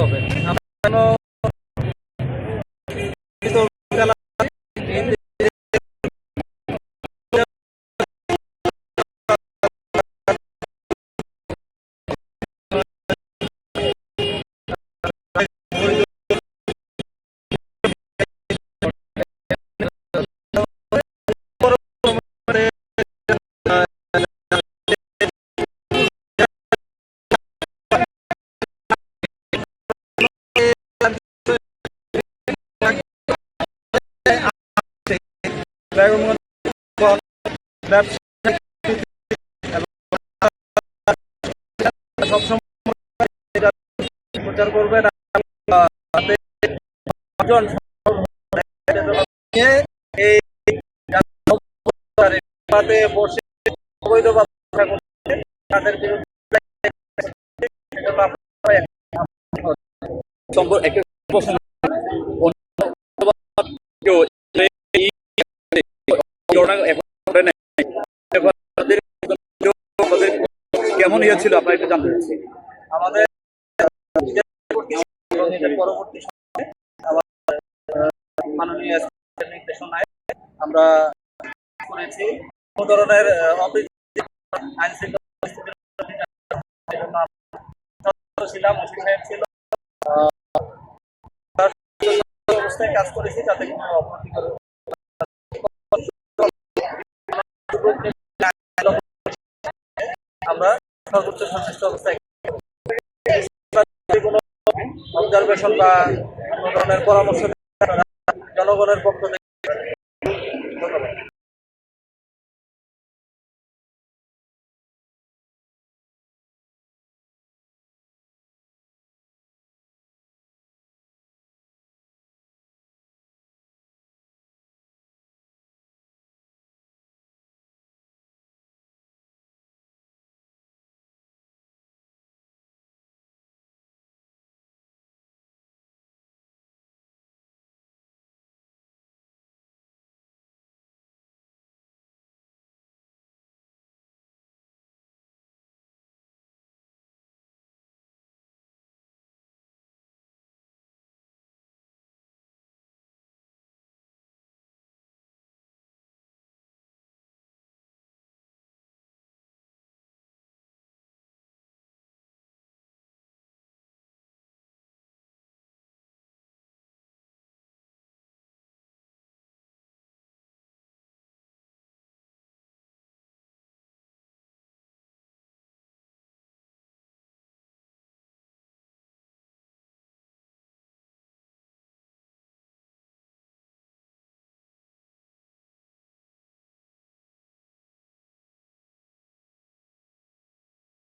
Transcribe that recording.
Copen. প্রচার করবেন বসে অবৈধভাবে তাদের বিরুদ্ধে সেজন্য একটা প্রশ্ন কেমন ইয়ে ছিল? আপনার একটু জানতে পরবর্তী মাননীয় আমরা ছিলাম, ওসি সাহেব ছিল। অবস্থায় কাজ করেছি, যাতে কোনো অবনতি আমরা সর্বোচ্চ সন্তুষ্ট অবস্থায় কোনো অবজারভেশন বা কোনো ধরনের পরামর্শ জনগণের পক্ষ থেকে